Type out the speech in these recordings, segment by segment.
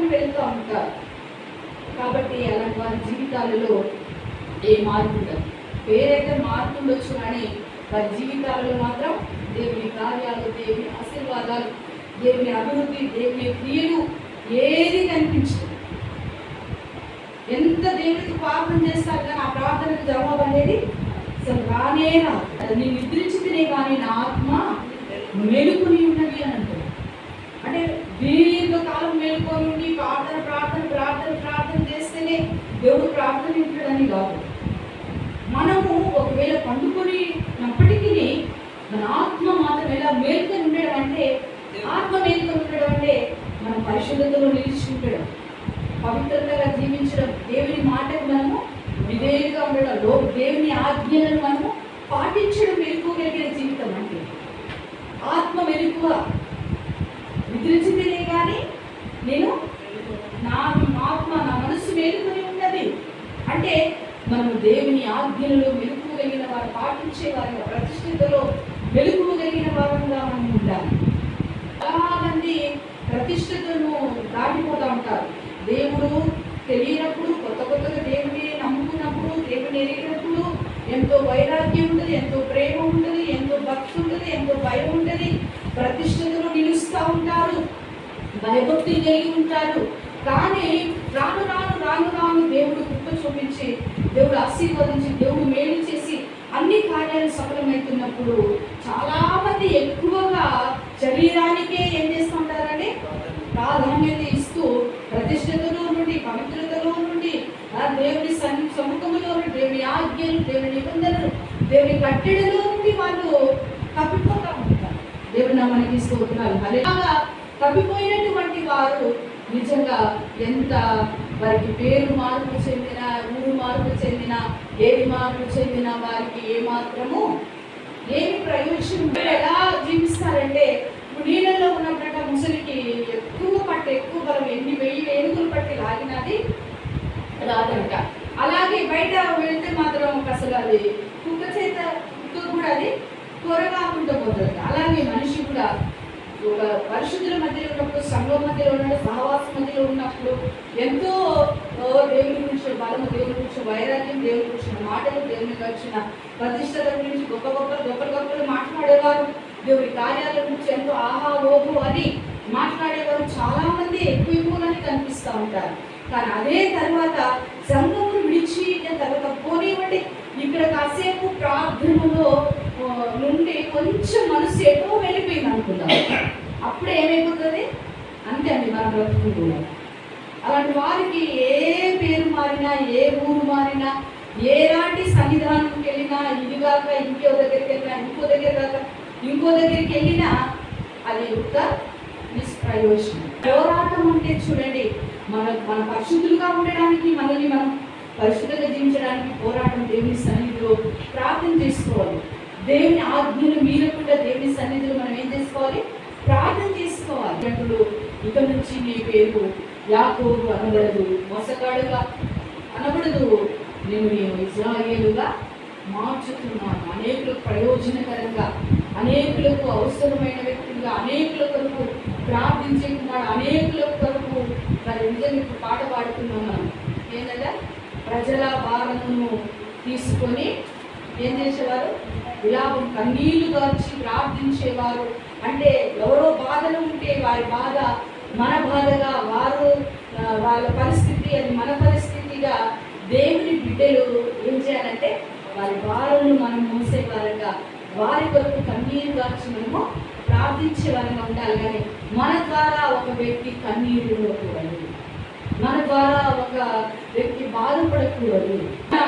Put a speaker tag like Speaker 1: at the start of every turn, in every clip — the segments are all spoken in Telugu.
Speaker 1: అనుకుని వెళ్తూ ఉంటారు కాబట్టి అలాంటి వారి జీవితాలలో ఏ మార్పు ఉండదు. పేరైతే మార్పు ఉండొచ్చు కానీ వారి జీవితాలలో మాత్రం దేవుని కార్యాలు దేవుని ఆశీర్వాదాలు దేవుని అభివృద్ధి దేవుని క్రియలు ఏది కనిపించదు. ఎంత దేవుడికి ప్రార్థన చేస్తారు కానీ ఆ ప్రార్థనకు జవాబు అనేది అసలు రానే రాదు. అది నేను నిద్రించితేనే కానీ నా ఆత్మ మేలుకొని ఉన్నది అని అంటారు. అంటే దీర్ఘకాలం మేలుకొని ప్రార్థన ప్రార్థన ప్రార్థన ప్రార్థన చేస్తేనే దేవుడు ప్రార్థన ఇంటాడని కాదు. మనము ఒకవేళ పండుకొనినప్పటికీ మన ఆత్మ మాత్రం ఎలా మేల్కొని ఉండడం అంటే ఆత్మ మేల్కొని ఉండడం అంటే మన పరిశుద్ధతలో నిలిచి ఉండడం పవిత్రతగా జీవించడం దేవుని మాటకు మనము విధేయుగా ఉండడం లో దేవుని ఆజ్ఞలను మనము పాటించడం మెలుకోగలిగిన జీవితం అంటే ఆత్మ మెలుకువ నిద్రించిందిలే కానీ నేను నా ఆత్మ నా మనస్సు మేలుకొని ఉన్నది అంటే మనము దేవుని ఆజ్ఞలలో మెలుకోగలిగిన వారు పాటించే వారిగా ప్రతిష్ఠితలో మెలుకోగలిగిన వారంగా మనం ఉండాలి. చాలా మంది ప్రతిష్టతను దాటిపోతూ ఉంటారు. దేవుడు తెలియనప్పుడు కొత్త కొత్తగా దేవుని నమ్ముకున్నప్పుడు దేవుని ఎరిగినప్పుడు ఎంతో వైరాగ్యం ఉంటుంది ఎంతో ప్రేమ ఉంటుంది ఎంతో భక్తి ఉంటుంది ఎంతో భయం ఉంటుంది. ప్రతిష్టతలో నిలుస్తూ ఉంటారు. భయభక్తి కలిగి ఉంటారు. కానీ రాను రాను రాను రాను దేవుడు కృప చూపించి దేవుడు ఆశీర్వదించి దేవుడు మేలు చేసి అన్ని కార్యాలు సఫలమవుతున్నప్పుడు చాలా మంది ఎక్కువగా శరీరానికే ఏం చేస్తూ ప్రాధాన్యత ఇస్తూ ప్రతిష్టతలో నుండి పవిత్రతలో నుండి దేవుని సముఖంలో నుండి దేవుని ఆజ్ఞలు దేవుని నిబంధనలు దేవుని కట్టెడలో నుండి వాళ్ళు తప్పిపోతా ఉంటారు. దేవుని నామానికి స్తోత్రాలు. అలాగా తప్పిపోయినటువంటి వారు నిజంగా ఎంత వారికి పేరు మార్పు చెందిన ఊరు మార్పు చెందిన ఏది మార్పు చెందిన వారికి ఏ మాత్రము ఏమి ప్రయోజనం ఎలా జీవిస్తారంటే ఇప్పుడు నీళ్ళల్లో ఉన్నప్పుడంట ముసలికి ఎక్కువ పట్టు ఎక్కువ బలం ఎన్ని వెయ్యి ఏనుగులు పట్టి లాగినది రాదంట. అలాగే బయట వెళ్తే మాత్రం అసలు అది కుక్క చేత కుక్క కూడా అది త్వరగా పోతుంది అలాగే మనిషి కూడా ఒక పరిశుద్ధుల మధ్యలో ఉన్నప్పుడు సంఘం మధ్యలో ఉన్నప్పుడు సహవాస మధ్యలో ఉన్నప్పుడు ఎంతో దేవుని గురించి బలము దేవుని గురించి వైరాగ్యం దేవుని గురించిన మాటలు దేవుని వచ్చిన ప్రతిష్టల గురించి గొప్ప గొప్ప గొప్ప గొప్పలు మాట్లాడేవారు. దేవుని కార్యాల గురించి ఎంతో ఆహా ఓహో అని మాట్లాడేవారు. చాలామంది ఎక్కువ ఎక్కువగానే కనిపిస్తూ ఉంటారు. కానీ అదే తర్వాత సంఘమును విడిచి తర్వాత పోనివ్వండి ఇక్కడ కాసేపు ప్రార్థనలో నుండి కొంచెం మనసు ఎటో వెళ్ళిపోయింది అనుకుందాం. అప్పుడు ఏమైపోతుంది? అంతే అండి మనం బ్రతుకుంటున్నాం అలాంటి వారికి ఏ పేరు మారినా ఏ ఊరు మారినా ఏలాంటి సన్నిధానంకి వెళ్ళినా ఇది కాక ఇంకో దగ్గరికి వెళ్ళినా ఇంకో దగ్గర కాక ఇంకో దగ్గరికి వెళ్ళినా అది ఒక నిష్ప్రయోజనం. పోరాటం అంటే చూడండి మన మన పరిశుద్ధులుగా ఉండడానికి మనల్ని మనం పరిశుద్ధంగా జీవించడానికి పోరాటం దేవుని సన్నిధిలో ప్రార్థన చేసుకోవాలి. దేవుని ఆజ్ఞలు మీరకుండా దేవుని సన్నిధిలో మనం ఏం చేసుకోవాలి? ప్రార్థన చేసుకోవాలి. అప్పుడు ఇక నుంచి నీ పేరు యాకోబు అనబడదు మోసగాడుగా అనబడదు. నేను నేను ఇజ్రాయేలుగా మార్చుతున్నాను. అనేకులకు ప్రయోజనకరంగా అనేకులకు అవసరమైన వ్యక్తులుగా అనేకుల కొరకు ప్రార్థించే కుమారుడు అనేకుల కొరకు మరి నిజం ఇప్పుడు పాట పాడుతున్నాం మనం. ఏంటంటే ప్రజల భారమును తీసుకొని ఏం చేసేవారు? విలాపం కన్నీళ్ళు గార్చి ప్రార్థించేవారు. అంటే ఎవరో బాధలు ఉంటే వారి బాధ మన బాధగా వారు వాళ్ళ పరిస్థితి అది మన పరిస్థితిగా దేవుని బిడ్డలు ఏం చేయాలంటే వారి భారాలను మనం మోసే వారంగా వారి కొరకు కన్నీరు గార్చి మనము ప్రార్థించే వారంగా ఉండాలి. కానీ మన ద్వారా ఒక వ్యక్తి కన్నీరు కూడదు మన ద్వారా ఒక వ్యక్తి బాధపడకూడదు. మన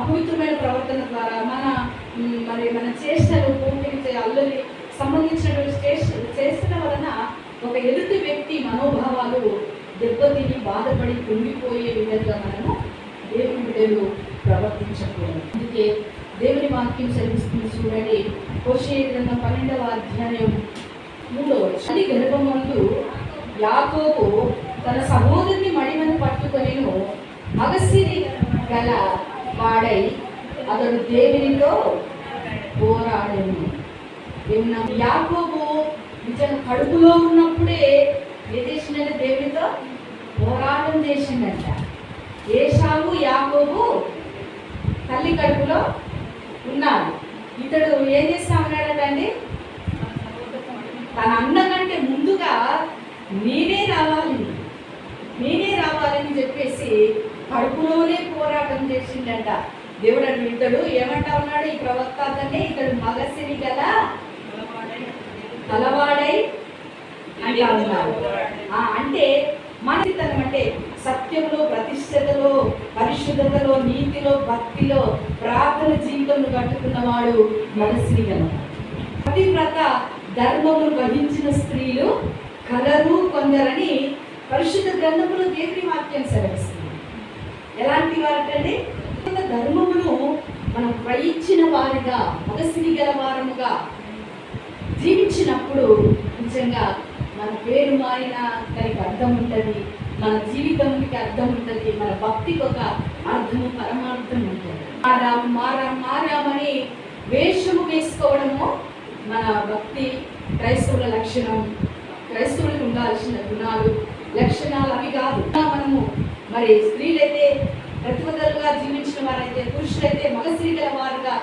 Speaker 1: అపవిత్రమైన ప్రవర్తన ద్వారా మన మరి మన చేష్టలు పూర్తి అల్లరి సంబంధించిన చేష్ట వలన ఒక ఎదుటి వ్యక్తి మనోభావాలు దెబ్బతిని బాధపడి కుంగిపోయే విధంగా మనము దేవుని బిడ్డలు ప్రవర్తించకూడదు. అందుకే దేవుని వాక్యం చదివిస్తుంది చూడండి. కోశే గ్రంథం పన్నెండవ అధ్యాయం మూడవ శని గర్భమందు యాకోబు తన సహోదరి కొనిను. పట్టుకొనిను గల వాడై అతడు దేవునితో పోరాడను. నిన్న యాకోబు నిజంగా కడుపులో ఉన్నప్పుడే ఏ చేసినది దేవునితో చేసిందంట. ఏషావు యాకోబు తల్లి కడుపులో ఉన్నారు. ఇతడు ఏం చేస్తా ఉన్నాడటండి తన అన్న కంటే ముందుగా నేనే రావాలి. నేనే రావాలని చెప్పేసి కడుపులోనే పోరాటం చేసిండట. దేవుడు అంటే ఇతడు ఏమంటా ఉన్నాడు? ఈ ప్రవక్త అతనే ఇతడు మగసిరి గల తలవాడై అంటా ఉన్నారు ఆ, అంటే మనతనం అంటే సత్యంలో ప్రతిష్టతలో పరిశుద్ధతలో నీతిలో భక్తిలో ప్రార్థన జీవితంలో కట్టుకున్నవాడు మనసిరి గల పతివ్రత ధర్మమును వహించిన స్త్రీలు కలరు కొందరని పరిశుద్ధ గ్రంథములో దేవుని వాక్యం సెలవిస్తుంది. ఎలాంటి వారంటే ధర్మమును మనం గ్రహించిన వారిగా మగసిరి గల వారముగా జీవించినప్పుడు నిజంగా మన పేరు మారిన దానికి అర్థం ఉంటుంది మన జీవితానికి అర్థం ఉంటుంది మన భక్తికి ఒక అర్థము పరమార్థం ఉంటుంది. మారా మారా మారామని వేషము వేసుకోవడము మన భక్తి క్రైస్తవుల లక్షణం క్రైస్తవులకు ఉండాల్సిన గుణాలు లక్షణాలు అవి కాదు మనము మరి స్త్రీలైతే ప్రతిపదలుగా జీవించిన వారైతే పురుషులైతే మగ స్త్రీల వారుగా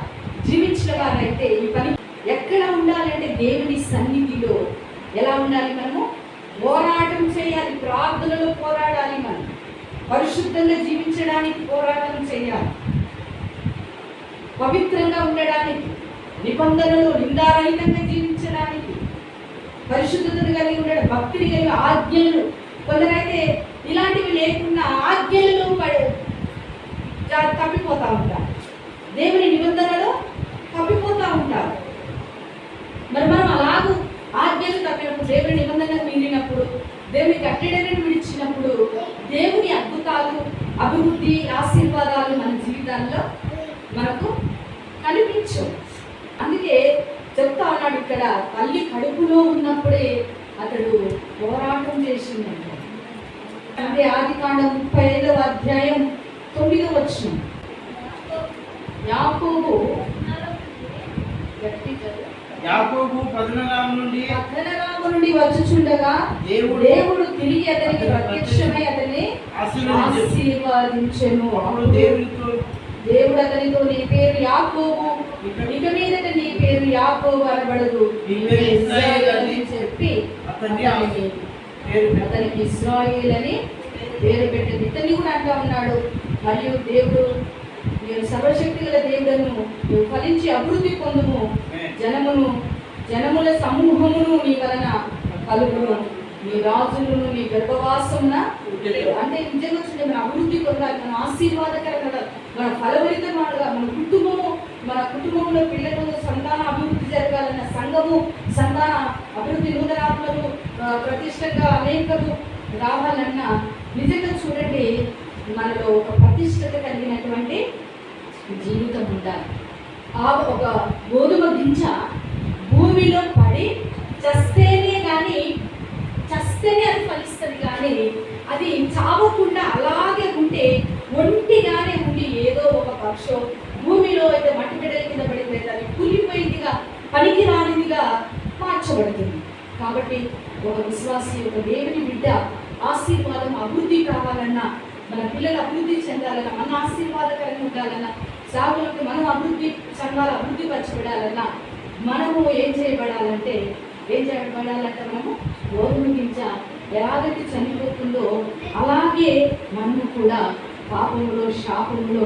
Speaker 1: జీవించిన వారైతే ఈ పని ఎక్కడ ఉండాలంటే దేవుని సన్నిధిలో. ఎలా ఉండాలి మనము? పోరాటం చేయాలి ప్రార్థనలో పోరాడాలి మనం. పరిశుద్ధంగా జీవించడానికి పోరాటం చేయాలి. పవిత్రంగా ఉండడానికి నిబంధనలు నిందారహితంగా జీవించడానికి పరిశుద్ధతను కలిగి ఉండడం భక్తిని కలిగి ఆజ్ఞలు కొందరైతే ఇలాంటివి లేకుండా ఆజ్ఞలలో పడే తప్పిపోతూ ఉంటారు. దేవుని నిబంధనలు తప్పిపోతూ ఉంటారు. మరి మనం అలాగూ ఆజ్ఞలు తప్పినప్పుడు దేవుని నిబంధనలు మీరినప్పుడు దేవుని కట్టడలను విడిచినప్పుడు దేవుని అద్భుతాలు అభివృద్ధి ఆశీర్వాదాలు మన జీవితాల్లో మనకు కనిపించవు. అందుకే చెప్తా ఉన్నాడు ఇక్కడ తల్లి కడుపులో ఉన్నప్పుడే అతడు పోరాటం చేసిందండి అంటే ఆది కాండం ముప్పై ఐదవ అధ్యాయం తొమ్మిదవ వచ్చిన యాకోబు.
Speaker 2: యాకోబు నుండి
Speaker 1: నుండి వచ్చుచుండగా
Speaker 2: దేవుడు
Speaker 1: దేవుడు తిరిగి అతనికి ప్రత్యక్షమై అతన్ని
Speaker 2: ఆశీర్వదించెను. దేవునితో
Speaker 1: దేవుడు అతనితో నీ పేరు యాకోబు ఇక మీదట నీ పేరు యాకోబు అనబడదు చెప్పి
Speaker 2: అతన్ని పేరు.
Speaker 1: అతనికి ఇస్రాయిల్ అని పేరు పెట్టింది. ఇతన్ని కూడా అంటా ఉన్నాడు. మరియు దేవుడు నేను సర్వశక్తి గల దేవుడను నువ్వు ఫలించి అభివృద్ధి పొందుము. జనమును జనముల సమూహమును నీ వలన కలుగును. నీ రాజులను నీ గర్భవాసమున అంటే నిజంగా చూడండి మన అభివృద్ధి పొందాలి. మన ఆశీర్వాదకరంగా మన ఫలభరితమానగా మన కుటుంబము మన కుటుంబంలో పిల్లలు సంతాన అభివృద్ధి జరగాలన్న సంఘము సంతాన అభివృద్ధి నూతనాత్మలు ప్రతిష్టంగా అనేకలు రావాలన్న నిజంగా చూడండి. మనలో ఒక ప్రతిష్టత కలిగినటువంటి జీవితం ఉండాలి. ఆ ఒక గోధుమ గింజ భూమిలో పడి చస్తేనే కానీ చస్తేనే అది ఫలిస్తుంది కానీ అది చావకుండా అలాగే ఉంటే ఒంటిగానే ఉండి ఏదో ఒక పక్షం భూమిలో అయితే మట్టి బిడ్డల కింద పడిపోతే దాన్ని కూలిపోయిందిగా పనికి రానిదిగా మార్చబడుతుంది. కాబట్టి ఒక విశ్వాసి ఒక దేవుని బిడ్డ ఆశీర్వాదం అభివృద్ధి కావాలన్నా మన పిల్లలు అభివృద్ధి చెందాలన్నా మన ఆశీర్వాదకరంగా ఉండాలన్నా సాగులకు మనం అభివృద్ధి సంఘాలు అభివృద్ధి పరచబడాలన్నా మనము ఏం చేయబడాలంటే ఏం చేయబడాలంటే మనము గోధుమ గింజ ఎలాగైతే చనిపోతుందో అలాగే మనము కూడా పాపంలో శాపంలో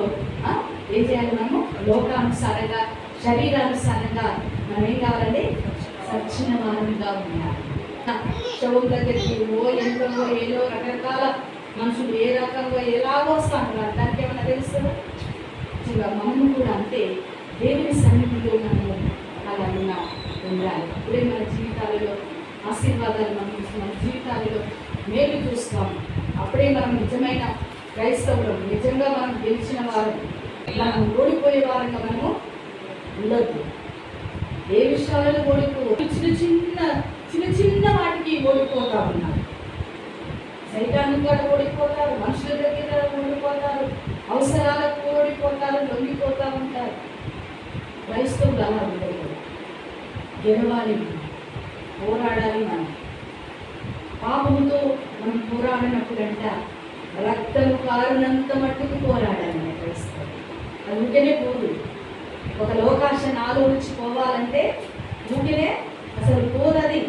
Speaker 1: ఏం చేయాలి మనము? లోకానుసారంగా శరీరానుసారంగా మనం ఏం కావాలండి సచ్చిన వారంగా ఉండాలి. శవం దగ్గరికి ఓ ఎంతో ఏదో రకరకాల మనుషులు ఏ రకంగా ఎలాగో వస్తాను. దానికి ఏమైనా తెలుస్తుందా? ఇలా మనము కూడా అంతే. దేవుని సన్నిధిలో మనము అలా ఉన్న ఉండాలి. అప్పుడే మన జీవితాలలో ఆశీర్వాదాలు మనం మన జీవితాలలో మేలు చూస్తాం. అప్పుడే మనం నిజమైన క్రైస్తవులు నిజంగా మనం గెలిచిన వారు. ఇలా ఓడిపోయే వారంగా మనము ఉండద్దు. ఏ విషయాలలో ఓడిపో చిన్న చిన్న చిన్న చిన్న వాటికి ఓడిపోతా ఉన్నారు. సైతాన్ని కూడా ఓడిపోతారు మనుషుల దగ్గర ఓడిపోతారు అవసరాలకు ఓడిపోతారు లొంగిపోతూ ఉంటారు. క్రైస్తవులు అలా ఉండదు గెలవాలి పోరాడాలి మనం. పాపముతో మనం పోరాడినప్పుడంట రక్తము కారునంత మట్టుకు పోరాడాలి క్రైస్తవుడు అది పోదు ఒక లోకాశ నాలో నుంచి పోవాలంటే ఊరికేనే అసలు పోదది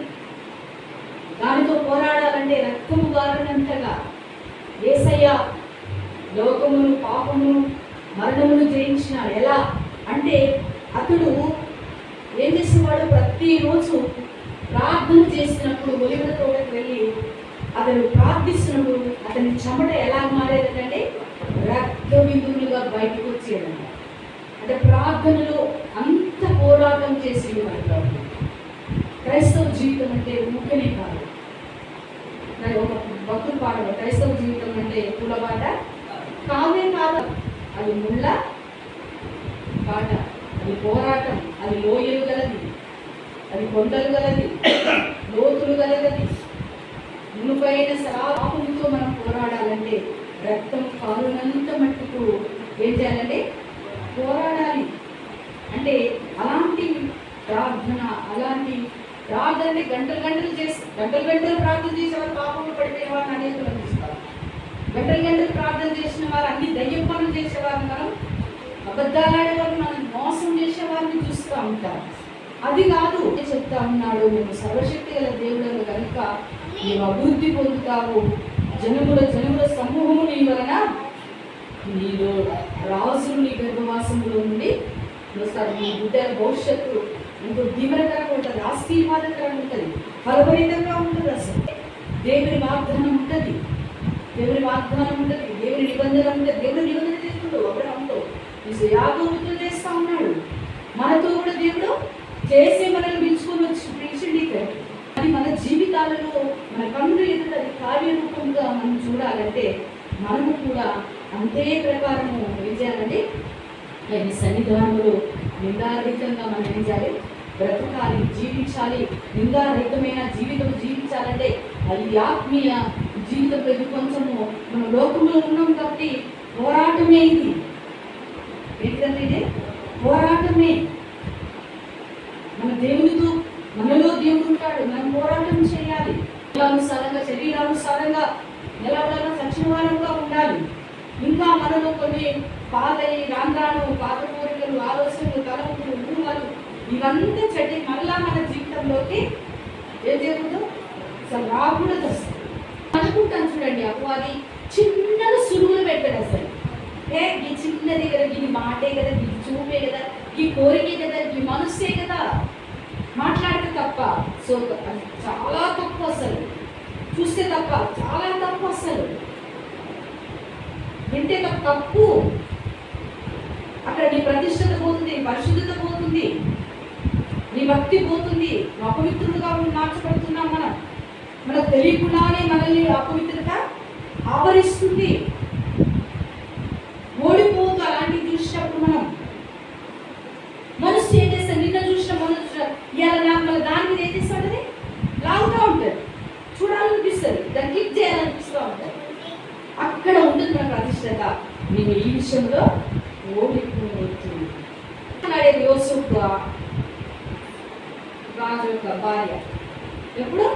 Speaker 1: దానితో పోరాడాలంటే రక్తము గారినంతగా ఏసయ్య లోకమును పాపమును మరణమును జయించినాడు. ఎలా? అంటే అతడు ఏం చేసేవాడు? ప్రతిరోజు ప్రార్థన చేసినప్పుడు ఒలివల తోటకు వెళ్ళి అతను ప్రార్థిస్తున్నప్పుడు అతని చెమట ఎలా మారేదంటే రక్త బిందువులుగా బయటకు వచ్చేదంట అంటే ప్రార్థనలో అంత పోరాటం చేసింది మన ప్రభు. క్రైస్తవ జీవితం అంటే ముఖ్యమే కాదు. నాకు ఒక భక్తులు పాట క్రైస్తవ జీవితం అంటే పూలబాట కావే కాదు అది ముళ్ళ పాట. అది పోరాటం. అది లోయలు గలది. అది కొండలు గలది. లోతులు గలది. మునుపైన సరాపంతో మనం పోరాడాలంటే రక్తం కాలునంత మట్టుకు ఏం చేయాలంటే పోరాడాలి. అంటే అలాంటి ప్రార్థన అలాంటి ప్రార్థన గంటలు గంటలు చేసి గంటలు గంటలు ప్రార్థన చేసేవారు పాపంలో పడిపోయిన వారిని అనేక అందిస్తారు గంటలు గంటలు ప్రార్థన చేసిన వారు అన్ని దయ్యం పనులు చేసేవారిని మనం అబద్ధాలాడే మనం మోసం చేసే వారిని చూస్తూ ఉంటాం. అది కాదు చెప్తా ఉన్నాడు మేము సర్వశక్తి గల దేవుడు కనుక నీవు అభివృద్ధి పొందుతావు జనముల జనముల సమూహము నీ వలన నీలో రాజులు నీ గర్భవాసంలో నుండి వస్తారు నీ బిడ్డ భవిష్యత్తు ఎంతో దీవనకరంగా ఉంటుంది ఆశీర్వాదకరంగా ఉంటుంది ఫలభరితంగా ఉంటుంది అసలు. దేవుని వాగ్దానం ఉంటుంది. దేవుని వాగ్దానం ఉంటుంది దేవుని నిబంధన ఉంటుంది. దేవుని నిబంధన చేస్తుండో అబ్రహంతో యాగముతో చేస్తా ఉన్నాడు. మనతో కూడా దేవుడు చేసి మనల్ని పిలుచుకొని వచ్చి పిలిచిండి ఇక్కడ. కానీ మన జీవితాలలో మన కన్నులు ఎదుట కార్యరూపంగా మనం చూడాలంటే మనము కూడా అంతే ప్రకారము ఏం చేయాలంటే ఆయన సన్నిధానంలో నిందారహితంగా మనం ఏం చేయాలి బ్రతకాలి జీవించాలి. నిందారహితమైన జీవితం జీవించాలంటే అది ఆత్మీయ జీవితంలో ఇది కొంచెము మనం లోకంలో ఉన్నాం కాబట్టి పోరాటమే ఇది. ఏంటంటే పోరాటమే. మన దేవునితో మనలో దేవుడు ఉంటాడు. మనం పోరాటం చేయాలి. కులానుసారంగా శరీరానుసారంగా నిలవడంగా సచివాలంగా ఉండాలి. ఇంకా మనలో కొన్ని పాత రాంధ్రాలు పాత కోరికలు ఆలోచనలు తలపులు ఊహలు ఇవంతా చెడ్డి మళ్ళా మన జీవితంలోకి ఏం చేయకూడదు అసలు రాకూడదు అసలు. అనుకుంటాను చూడండి అపవాది చిన్నది సులువులు పెట్టాడు అసలు. ఏ ఈ చిన్నది కదా ఇది మాటే కదా ఇది చూపే కదా ఈ కోరికే కదా ఈ మనసు తప్ప. సో చాలా తప్పు అసలు. చూస్తే తప్ప చాలా తప్పు అసలు. వింటే తప్ప తప్పు. అక్కడ నీ ప్రతిష్టత పోతుంది పరిశుద్ధత పోతుంది నీ భక్తి పోతుంది అపవిత్రుడుగా మార్చబడుతున్నాం మనం. మనకు తెలియకుండానే మనల్ని అపవిత్రత ఆవరిస్తుంది ఓడిపోతూ అలాంటివి చూసినప్పుడు మనం మనసు ఏం చేస్తాడు నిన్న చూసిన మనసు ఇవాళ నాకు మళ్ళీ దాని మీద ఏం చేస్తాడు అది లాగుతూ ఉంటుంది చూడాలనిపిస్తుంది దాన్ని క్లిక్ చేయాలనిపిస్తూ ఉంటుంది అక్కడ ఉంటుంది మన నేను ఈ విషయంలో ఓడిపోతుంది మాట్లాడేది యోసుఫ్ రాజు యొక్క భార్య. ఎప్పుడు?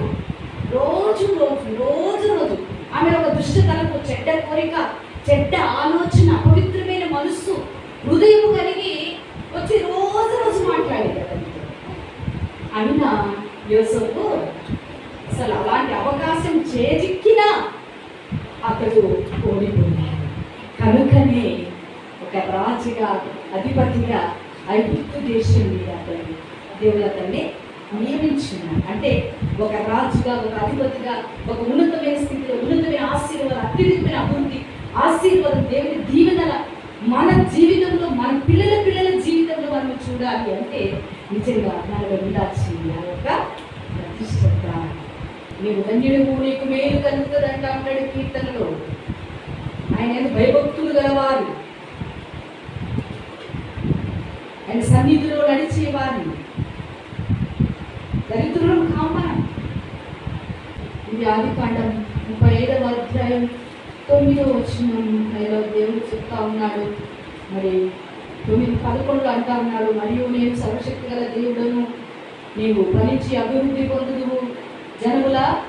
Speaker 1: రోజు రోజు రోజు రోజు. ఆమె ఒక దుష్టతలకు చెడ్డ కోరిక చెడ్డ ఆలోచన అపవిత్రమైన మనస్సు హృదయం కలిగి వచ్చి రోజు రోజు మాట్లాడేది అతనితో. అయినా యోసపు అసలు అలాంటి అవకాశం చేజిక్కినా అతడు ఓడిపోయాడు కనుకనే ఒక రాజుగా అధిపతిగా ఐగుప్తు దేశం మీద అతన్ని దేవుడు అతన్ని నియమించున్నాడు అంటే ఒక రాజుగా ఒక అధిపతిగా ఒక ఉన్నతమైన స్థితిలో ఉన్నతమైన ఆశీర్వాదం అత్యున్నతమైన అభివృద్ధి ఆశీర్వాదం దేవుని దీవెనల మన జీవితంలో మన పిల్లల పిల్లల జీవితంలో మనం చూడాలి అంటే నిజంగా మనలో ఉండాల్సింది ఆ యొక్క ప్రతిష్టత నీవు ధన్యుడు నీకు మేలు కలుగుతుంది అంట అంటాడు కీర్తనలో. ఆయన భయభక్తులు గలవారు. ఆయన సన్నిధిలో నడిచేవారు. దరిద్రులను కామనం ఇది ఆది కాండం ముప్పై ఐదవ అధ్యాయం తొమ్మిదో వచ్చిన దేవుడు చెప్తా ఉన్నాడు. మరి తొమ్మిది పదకొండు అంటా ఉన్నాడు. మరియు నేను సర్వశక్తి గల దేవుడను నీవు ఫలించి అభివృద్ధి పొందుదువు. జనముల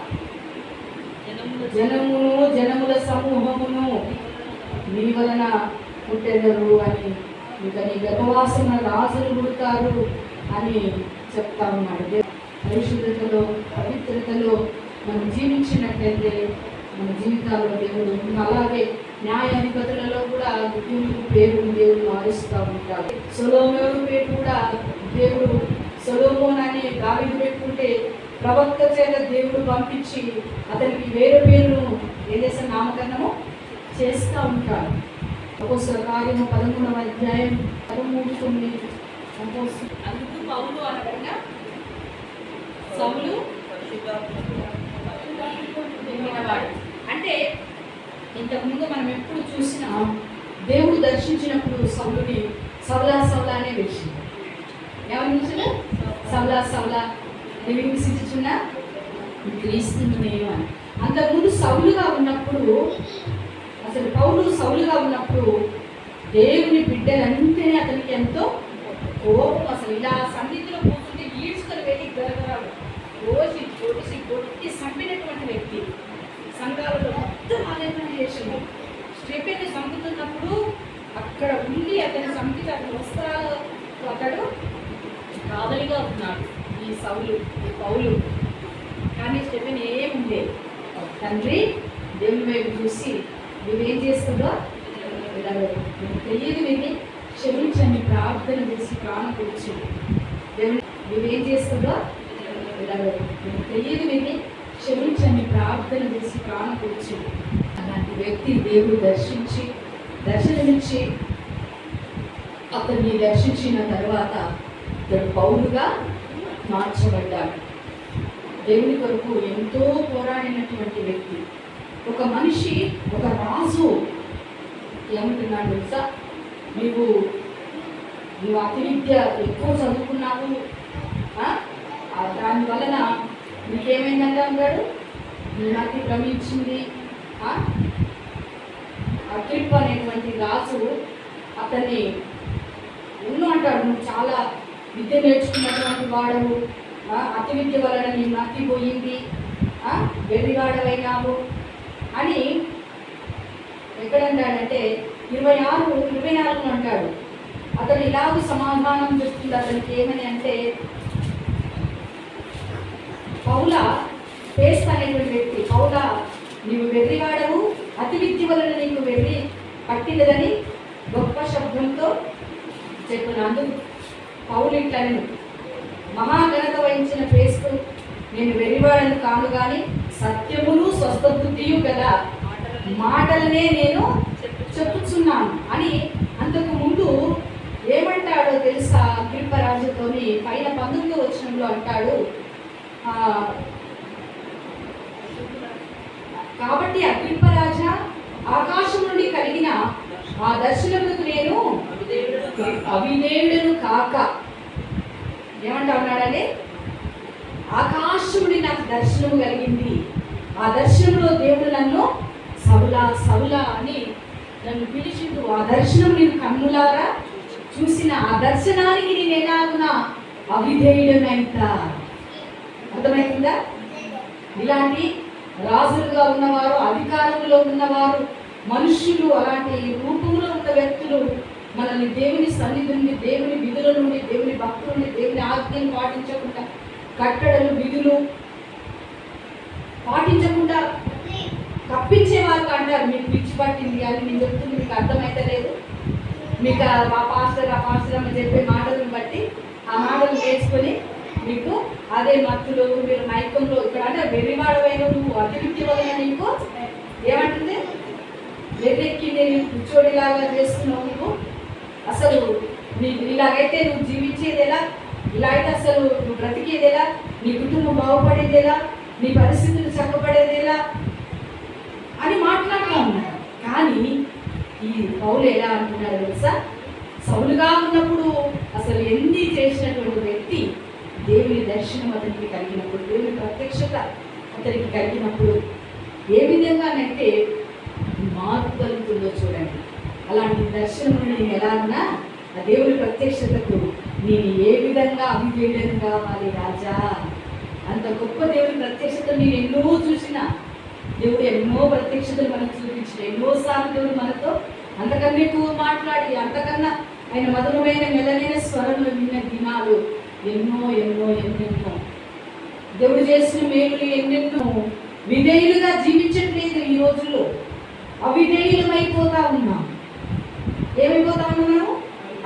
Speaker 1: జనమును జనముల సమూహమును నీ వలన పుట్టెదరు అని ఇంకా నీ గర్భవాసన రాజులు పుడతారు అని చెప్తా ఉన్నాడు. పరిశుద్ధతలో పవిత్రతలో మనం జీవించినట్లయితే మన జీవితాల్లో దేవుడు అలాగే న్యాయాధిపతులలో కూడా దేవుడు పేరు దేవుడు మారుస్తూ ఉంటాడు. సొలోమేవుడు పేరు కూడా దేవుడు సొలోమోన్ అనే దావిని పెట్టుకుంటే ప్రవక్త చేత దేవుడు పంపించి అతనికి వేరే పేరును ఏం నామకరణము చేస్తూ ఉంటాడు. అపోస్తల కార్యము పదమూడవ అధ్యాయం పదమూడు తొమ్మిది. అందుకు పౌలు అనగా సౌలు అంటే ఇంతకుముందు మనం ఎప్పుడు చూసినా దేవుడు దర్శించినప్పుడు సౌలుని సౌలా సౌలా అనే విషయం ఎవరు పిలిచిన సౌలా సౌలా నీవు హింసించుచున్నా క్రీస్తుని నేను అని. అంతకుముందు సౌలుగా ఉన్నప్పుడు అసలు పౌరులు సౌలుగా ఉన్నప్పుడు దేవుని బిడ్డలంటేనే అతనికి ఎంతో కోపం. అసలు ఇలా సన్నిధిలో కూర్చుంటే ఈడ్చుకొని వెళ్ళి గలగరాడు రోజు కొడిసి కొట్టి చంపినటువంటి వ్యక్తి. సంఘాలలో మొత్తం ఆలోచన చేసింది స్టెఫెన్ చంపుతున్నప్పుడు అక్కడ ఉండి అతని చంపితే అతని వస్త్రాలు అతడు కావలిగా ఉన్నాడు. ఈ సౌలు ఈ పౌలు. కానీ స్టెఫెన్ ఏముండే తండ్రి దేవుని వైపు చూసి నువ్వేం చేస్తుందో తెలియదు విని క్షమించండి. ప్రార్థన చేసి ప్రాణం కూర్చు దేవుని నువ్వేం చేస్తుందో తెలియదు విని క్షమించండి. ప్రార్థన చేసి ప్రాణం కూర్చు అలాంటి వ్యక్తి దేవుడు దర్శించి దర్శనమిచ్చి అతన్ని దర్శించిన తర్వాత పౌరుగా మార్చబడ్డాడు దేవుని కొరకు ఎంతో పోరాడినటువంటి వ్యక్తి. ఒక మనిషి ఒక రాజు. ఏమంటున్నాడు తెలుసా? నీవు నువ్వు అతి విద్య ఎక్కువ చదువుకున్నావు. దాని వలన నీకేమైందంటే అన్నాడు నీ మతి భ్రమించింది ఆ? అనేటువంటి రాజు అతన్ని ఉన్ను అంటాడు. నువ్వు చాలా విద్య నేర్చుకున్నటువంటి వాడము అతి విద్య వలన నీ మతి పోయింది ఆ, అని ఎక్కడంటాడంటే ఇరవై ఆరు ఇరవై నాలుగు అంటాడు. అతను ఇలాగ సమాధానం చేస్తుంది అతనికి ఏమని అంటే పౌల పేస్ట్ అనేటువంటి వ్యక్తి పౌల నీవు వెర్రివాడవు అతి విద్య వలన నీకు వెర్రి పట్టినదని గొప్ప శబ్దంతో చెప్పినందు ఇట్లను మహాఘనత వహించిన పేస్తూ నేను వెర్రివాడను కాను కానీ సత్యమును స్వస్థ బుద్ధియు కదా మాటలనే నేను చెప్పుచున్నాను. అని అంతకు ముందు ఏమంటాడో తెలుసా? కృపరాజుతోని పైన పంతొమ్మిది వచనంలో అంటాడు. కాబట్టి అగ్రిప్పరాజ ఆకాశం నుండి కలిగిన ఆ దర్శనములకు నేను అవినేయుడను కాక. ఏమంటా ఉన్నాడంటే ఆకాశముడి నాకు దర్శనం కలిగింది. ఆ దర్శనంలో దేవుడు నన్ను సవులా సవులా అని నన్ను పిలిచిండు. ఆ దర్శనం నేను కన్నులారా చూసిన ఆ దర్శనానికి నేను ఎలాగునా అవిధేయుడనంత అర్థమైందా? ఇలాంటి రాజులుగా ఉన్నవారు అధికారంలో ఉన్నవారు మనుషులు అలాంటి రూపంలో ఉన్న వ్యక్తులు మనల్ని దేవుని సన్నిధి నుండి దేవుని విధుల నుండి దేవుని భక్తుల నుండి దేవుని ఆజ్ఞలు పాటించకుండా కట్టడలు విధులు పాటించకుండా తప్పించే వారికి అంటారు. మీకు పిచ్చి పట్టింది అని నేను చెప్తుంది మీకు అర్థమైతే లేదు. మీకు మా పాస్టర్ ఆ పాస్టర్ అని చెప్పే మాటలను బట్టి ఆ మాటలు నేర్చుకొని మీకు అదే మత్తులు మీరు మైకంలో ఇక్కడ అంటే వెర్రివాడవైన నువ్వు అభివృద్ధి వలన నీకు ఏమంటుంది? వెర్రెక్కి నేను కూర్చోడేలాగా చేస్తున్నావు నువ్వు. అసలు నీకు ఇలాగైతే నువ్వు జీవించేది ఎలా ఇలా అయితే అసలు నువ్వు బ్రతికేది ఎలా నీ కుటుంబం బాగుపడేది ఎలా నీ పరిస్థితులు చక్కబడేది ఎలా అని మాట్లాడుతూ ఉన్నాడు కానీ ఈ పౌలు ఎలా అంటున్నారు తెలుసా? సౌలుగా ఉన్నప్పుడు అసలు ఎన్ని చేసినటువంటి వ్యక్తి దేవుని దర్శనం అతనికి కలిగినప్పుడు దేవుని ప్రత్యక్షత అతనికి కలిగినప్పుడు ఏ విధంగానంటే మార్పు కలుగుతుందో చూడండి. అలాంటి దర్శనం నేను ఎలా అన్నా ఆ దేవుని ప్రత్యక్షతకు నేను ఏ విధంగా అభివేదం కావాలి రాజా? అంత గొప్ప దేవుని ప్రత్యక్షత నేను ఎన్నో చూసిన దేవుడు ఎన్నో ప్రత్యక్షతలు మనకు చూపించిన ఎన్నోసార్లు దేవుడు మనతో అంతకన్నా ఎక్కువ మాట్లాడి అంతకన్నా ఆయన మధురమైన మెలనైన స్వరంలో విన్న దినాలు ఎన్నో ఎన్నో ఎన్నెన్నో. దేవుడు చేసిన మేలు ఎన్నెన్నో. విధేయులుగా జీవించట్లేదు ఈ రోజులో. అవిధేయులమైపోతా ఉన్నాం ఏమైపోతా ఉన్నాము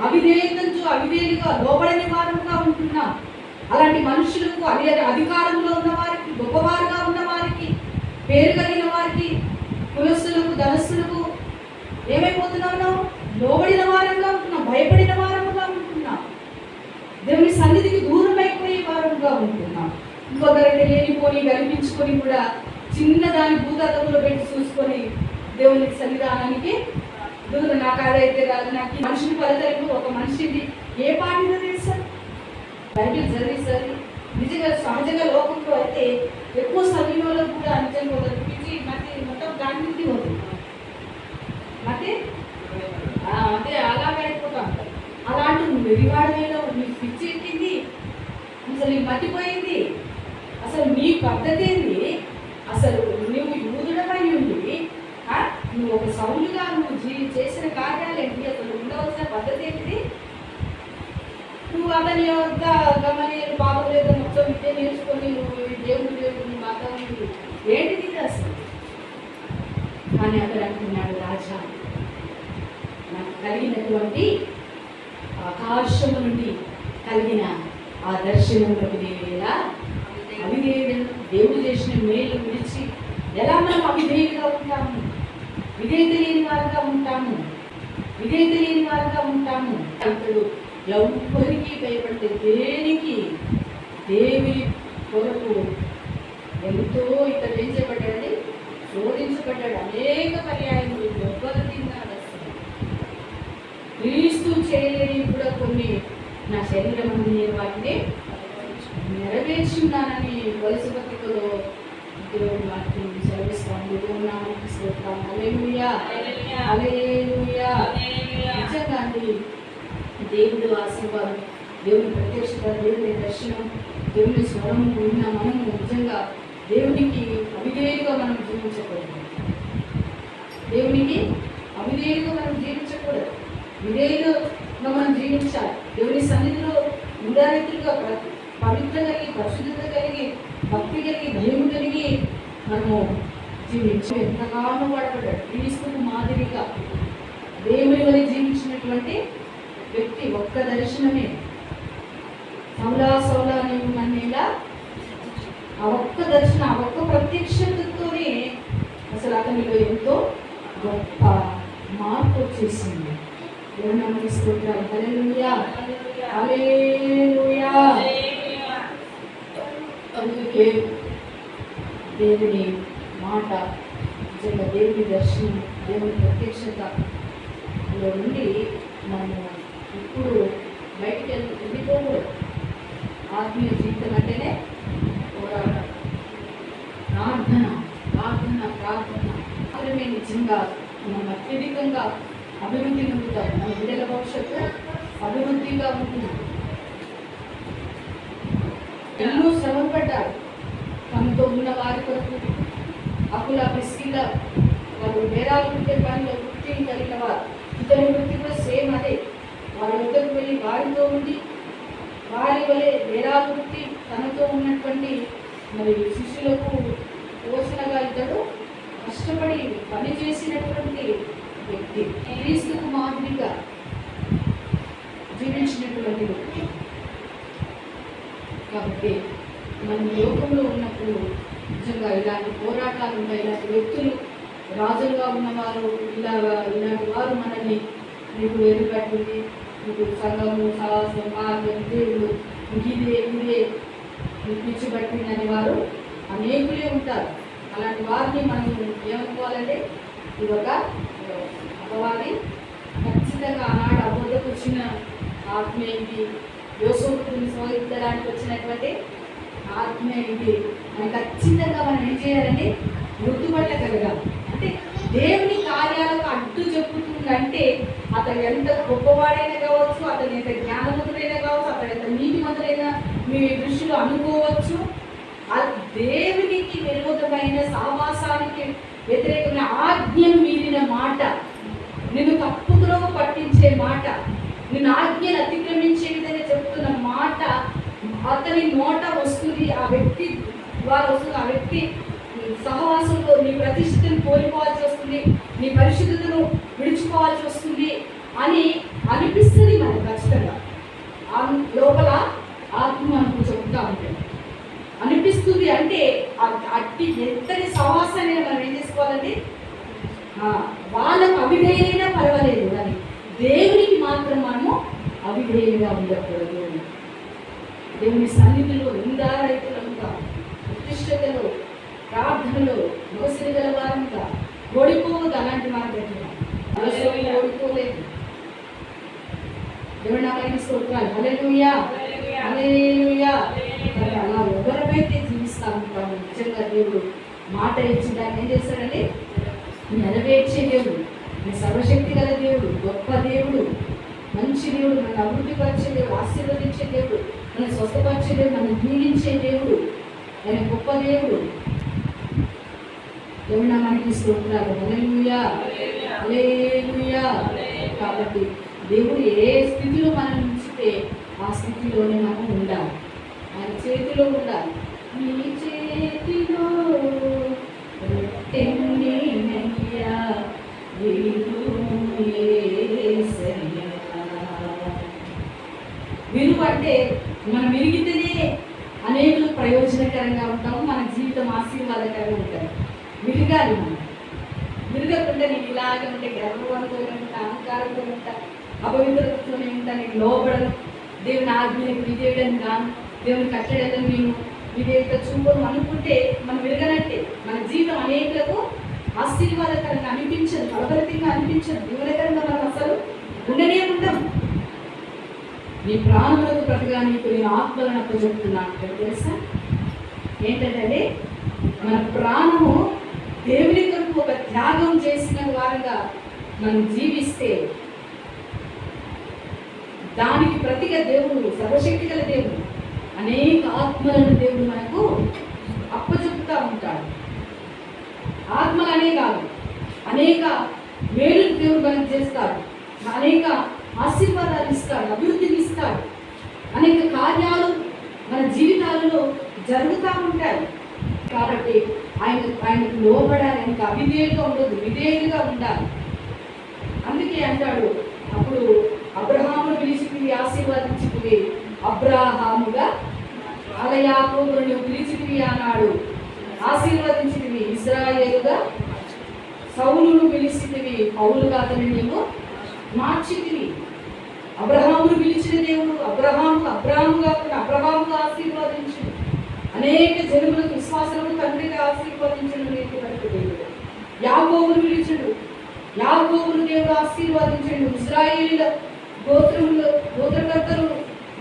Speaker 1: అవిధేయతతో అవిధేయులుగా లోబడని వారంగా ఉంటున్నాం. అలాంటి మనుషులకు అది అధికారంలో ఉన్న వారికి గొప్పవారుగా ఉన్న వారికి పేరు కలిగిన వారికి కులస్సులకు ధనస్సులకు ఏమైపోతున్నాం లోబడిన వారంగా ఉంటున్నాం భయపడిన వారముగా ఉంటున్నాం. దేవుని సన్నిధికి దూరమైపోయే వారంగా ఉంటున్నాం. ఇంకొకరంటే లేనిపోని కనిపించుకొని కూడా చిన్నదాని దాని పెట్టి చూసుకొని దేవుని సన్నిధానానికి దూరం నాకు అదైతే కాదు నాకు మనిషిని పలకరింపు ఒక మనిషిని ఏ పాటిలో సార్? బైబిల్ చదివి సార్ నిజంగా సహజంగా లోకంలో అయితే ఎక్కువ సమయంలో కూడా నిజంగా ఒక పిచ్చి మతి మొత్తం దాని నుండి పోతుంది. మతి? అంటే అలాగే అయిపోతాం అలాంటి వెరివాడలో నీ పిచ్చి ఎక్కింది అసలు మతిపోయింది అసలు నీ పద్ధతి ఏంది? అసలు నువ్వు యూదుడమై ఉండి నువ్వు ఒక సౌలుగా నువ్వు జీవి చేసిన కార్యాలు ఏంటి అసలు ఉండవలసిన పద్ధతి ఏంటిది? నువ్వు అతని యొక్క గమనీయులు పాపం లేదా మొత్తం ఇదే నేర్చుకొని నువ్వు దేవుడు దేవుడు మతం ఏంటిది? అసలు? కానీ అతను అంటున్నాడు రాజా. నాకు కలిగినటువంటి ఆకాశము నుండి కలిగిన ఆ దర్శనంలోకి నేను ఎలా అవిధేయుడు దేవుడు చేసిన మేలు గురించి ఎలా మనం అవిధేయులుగా ఉంటాము? విధేయత లేని వారుగా ఉంటాము. విధేయత లేని వారుగా ఉంటాము. ఇప్పుడు ఎవరికి భయపడితే దేనికి? దేవి కొరకు. ఎంతో ఇక్కడ ఏం చేయబడ్డాడండి శోధించబడ్డాడు. అనేక పర్యాయములు దెబ్బలు తిన్నాడు అసలు క్రీస్తు చేయలేని కూడా కొన్ని నా శరీరం నేను వాటిని నెరవేర్చున్నానని వలస పత్రికలో దేవుడు వాటిని సెలవిస్తాను దేవుడు స్తోత్రం హల్లెలూయా హల్లెలూయా నిజంగా దేవుడు ఆశీర్వాదం దేవుని ప్రత్యక్షత దేవుని దర్శనం దేవుని స్వరం విన్న మనము నిజంగా దేవునికి అవిధేయుగా మనం జీవించకూడదు దేవునికి అవిధేయుగా మనం జీవించకూడదు విధేయులుగా మనం జీవించాలి దేవుని సన్నిధిలో ఉదారితులుగా ప్రతి పవిత్ర కలిగి పరిశుద్ధత కలిగి భక్తి కలిగి భయం కలిగి మనము జీవించి ఎంతగానో వాడబడ్డాడు? క్రీస్తుకు మాదిరిగా. దేవుని వల్ల జీవించినటువంటి వ్యక్తి ఒక్క దర్శనమే. సౌలా సౌలా నీవు నన్నేలా ఆ ఒక్క దర్శనం ఆ ఒక్క ప్రత్యక్షతతోనే అసలు అతనిలో ఎంతో గొప్ప మార్పు వచ్చేసింది. దేవుని నామానికి స్తోత్రాలు. అలే హల్లెలూయా. అందుకే దేవుని మాట నిజంగా దేవుని దర్శనం దేవుని ప్రత్యక్షతలో నుండి మనము ఇప్పుడు బయటికి వెళ్ళి వెళ్ళిపోకూడదు ఆత్మీయ జీవితం అంటేనే పోరాటం ప్రార్థన ప్రార్థన ప్రార్థన. మాత్రమే నిజంగా మనం అత్యధికంగా అభివృద్ధి పొందుతాం. మన బిడ్డల భవిష్యత్తు అభివృద్ధిగా ఉంటుంది. ఎన్నో శ్రమపడ్డాడు. తమతో ఉన్న వారి కొరకు అప్పుల పిసికిల వారు బేరాలు ఉంటే పనిలో వృత్తి కలిగిన వారు. ఇతని వృత్తి కూడా సేమ్ అదే. వారి వద్దకు వెళ్ళి వారితో ఉండి వారి వలె బేరాలు వృత్తి తనతో ఉన్నటువంటి మరి శిష్యులకు పోషణగా ఇతడు కష్టపడి పని చేసినటువంటి వ్యక్తి. క్రీస్తుకు మాదిరిగా జీవించినటువంటి వ్యక్తి. కాబట్టి మనం లోకంలో ఉన్నప్పుడు నిజంగా ఇలాంటి పోరాటాలు ఉంటాయి ఇలాంటి వ్యక్తులు రాజులుగా ఉన్నవారు ఇలాగా ఇలాంటి వారు మనల్ని మీకు ఎదురుపెట్టింది మీకు సంఘము సాహసం మార్గం దేవుడు ఇదే ఇదే పిచ్చి పట్టిందని వారు అనేకులే ఉంటారు. అలాంటి వారిని మనం ఏమనుకోవాలంటే ఇది ఒక అపవాది. ఖచ్చితంగా ఆనాడు అబోధకు వచ్చిన ఆత్మ ఏంటి? యోసోపుని శోధించడానికి వచ్చినటువంటి ఆత్మ ఏంటి? అని ఖచ్చితంగా మనం ఏం చేయాలండి కలగాలి అంటే దేవుని కార్యాలకు అడ్డు చెప్పుతుందంటే అతను ఎంత గొప్పవాడైనా కావచ్చు అతను ఎంత జ్ఞానవంతుడైనా కావచ్చు అతను ఎంత నీతిమంతుడైనా మీ దృష్టిలో అనుకోవచ్చు. ఆ దేవునికి విరోధమైన సావాసానికి వ్యతిరేకమైన ఆజ్ఞం మీరిన మాట నిన్ను తప్పులో పట్టించే మాట నిన్ను ఆజ్ఞను అతిక్రమించే విధంగా చెప్పు మాట అతని నోట వస్తుంది ఆ వ్యక్తి ద్వారా వస్తుంది ఆ వ్యక్తి సహవాసంలో నీ ప్రతిష్ఠను కోల్పోవాల్సి వస్తుంది నీ పరిశుద్ధతను విడుచుకోవాల్సి వస్తుంది అని అనిపిస్తుంది మనకు ఖచ్చితంగా. ఆ లోపల ఆత్మ మనకు చెబుతా ఉంటుంది అనిపిస్తుంది అంటే అట్టి ఎంతటి సహవాసాన్ని మనం ఏం చేసుకోవాలండి వాళ్ళకు అవిధేయైనా పర్వాలేదు కానీ దేవునికి మాత్రం మనము అవిధేయంగా ఉండకూడదు దేవుని సన్నిధిలో నిందారైతులంతా ప్రతిష్టతలో ప్రార్థనలో మోసరి గల వారంగా ఓడిపోవద్దు అలాంటి మాట దగ్గర ఓడిపోలేదు. దేవుని నామానికి స్తోత్రాలు. హల్లెలూయా. హల్లెలూయా. మరి అలా ఎవరమైతే జీవిస్తా ఉంటామో నిజంగా దేవుడు మాట ఇచ్చి దాన్ని ఏం చేస్తాడండి నెరవేర్చే దేవుడు నీ సర్వశక్తి గల దేవుడు గొప్ప దేవుడు మంచి దేవుడు మన అభివృద్ధిపరిచే దేవుడు ఆశీర్వదించే దేవుడు మన స్వస్థపరిచే దేవుడు మనం దీవించే దేవుడు ఆయన గొప్ప దేవుడు. దేవుడు నామానికి స్తోత్రాలు. హల్లెలూయా. హల్లెలూయా. కాబట్టి దేవుడు ఏ స్థితిలో మనం ఉంచితే ఆ స్థితిలోనే మనం ఉండాలి. ఆయన చేతిలో ఉండాలి. నీ చేతిలో రొట్టెన్నయ్యా, అంటే మనం విరిగితేనే అనేకులకు ప్రయోజనకరంగా ఉంటాము మన జీవితం ఆశీర్వాదకరంగా ఉంటుంది. విరగాలి మనం. విరగకుండా నేను ఇలాగే ఉంటే గర్వంతో ఉంటా అహంకారంతో ఉంటా అపవిత్రతతోనే ఉంటా నేను లోబడను. దేవుని ఆజ్ఞలకు విధేయుడని కాను. దేవుని కట్టడం నేను విధేయత చూపడం అనుకుంటే మనం విరగనట్టే. మన జీవితం అనేకులకు ఆశీర్వాదకరంగా అనిపించదు ఫలభరితంగా అనిపించదు వివరకరంగా మనం అసలు ఉండనే ఉంటాం. నీ ప్రాణములకు ప్రతిగా నీకు నేను ఆత్మలను అప్పచెప్తున్నాను. తెలుసా? ఏంటంటే మన ప్రాణము దేవుని కొరకు ఒక త్యాగం చేసిన వారుగా మనం జీవిస్తే దానికి ప్రతిగా దేవుడు సర్వశక్తి గల దేవుడు అనేక ఆత్మలను దేవుడు మనకు అప్పచెప్తా ఉంటాడు. ఆత్మలు అనే కాదు అనేక మేలు దేవుడు మనకు చేస్తారు అనేక ఆశీర్వాదాలు ఇస్తాడు అభివృద్ధిని ఇస్తాడు. అనేక కార్యాలు మన జీవితాలలో జరుగుతూ ఉంటాయి. కాబట్టి ఆయన ఆయనకు లోబడాలి ఆయనకు అవిధేయులుగా ఉండదు విధేయులుగా ఉండాలి. అందుకే అంటాడు అప్పుడు అబ్రహాము పిలిచితివి ఆశీర్వాదించుకుని అబ్రాహాముగా అలయాకోబును నువ్వు పిలిచితివి అన్నాడు. ఆశీర్వదించినవి ఇజ్రాయేలుగా సౌలును పిలిచితివి. పౌలుగా అతని నీవు మార్చితివి. అబ్రహామును పిలిచిన దేవుడు అబ్రహాము అబ్రాహాము కాకుండా అబ్రహాముగా ఆశీర్వదించు అనేక జనులకు విశ్వాసము తండ్రిగా ఆశీర్వదించిన నీతి దేవుడు. యాకోబును పిలిచడు యాకోబును దేవుడు ఆశీర్వాదించండు ఇజ్రాయిల్ గోత్రములు గోత్రకర్తలు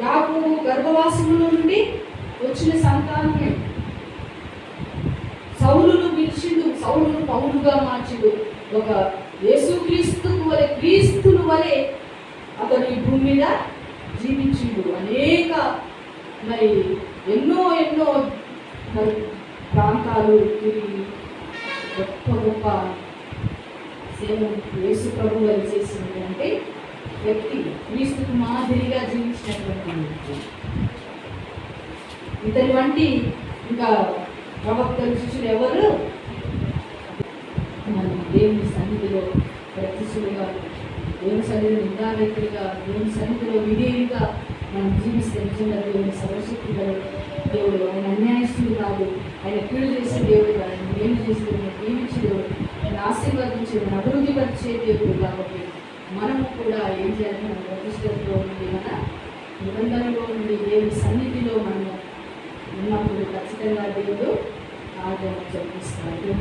Speaker 1: యాకోబు గర్భవాసముల నుండి వచ్చిన సంతానమే. సౌలును పిలిచిండు. సౌలును పౌలుగా మార్చిండు. ఒక యేసుక్రీస్తు వలె క్రీస్తును వలె అతను ఈ భూమి మీద జీవించిండు. అనేక మరి ఎన్నో ఎన్నో మరి ప్రాంతాలు తిరిగి గొప్ప గొప్ప సేవలు యేసు ప్రభు వారు చేసినటువంటి వ్యక్తి క్రీస్తుకు మాదిరిగా జీవించినటువంటి వ్యక్తి. ఇతని వంటి ఇంకా ప్రవక్తలు శిష్యులు ఎవరు? మనం దేవుని సన్నిధిలో ప్రతిశులుగా దేవుని సన్నిధిలో నిందావేతులుగా దేవుని సన్నిధిలో విధేయుగా మనం జీవిస్తే నిజంగా దేవుని సర్వశక్తి దేవుడు ఆయన అన్యాయస్తుడు కాదు. ఆయన కీడు చేసే దేవుడు ఆయన మేలు చేసే దేవుడు దీవించే దేవుడు ఆయన ఆశీర్వదించే అభివృద్ధి పరిచే దేవుడు కాబట్టి మనము కూడా ఏం చేయాలి మన ప్రతిష్టలో ఉండి మన నిబంధనలో ఉండి దేవుని సన్నిధిలో మనము ఉన్నప్పుడు ఖచ్చితంగా దేవుడు ఆజ్ఞ జరిపిస్తాడు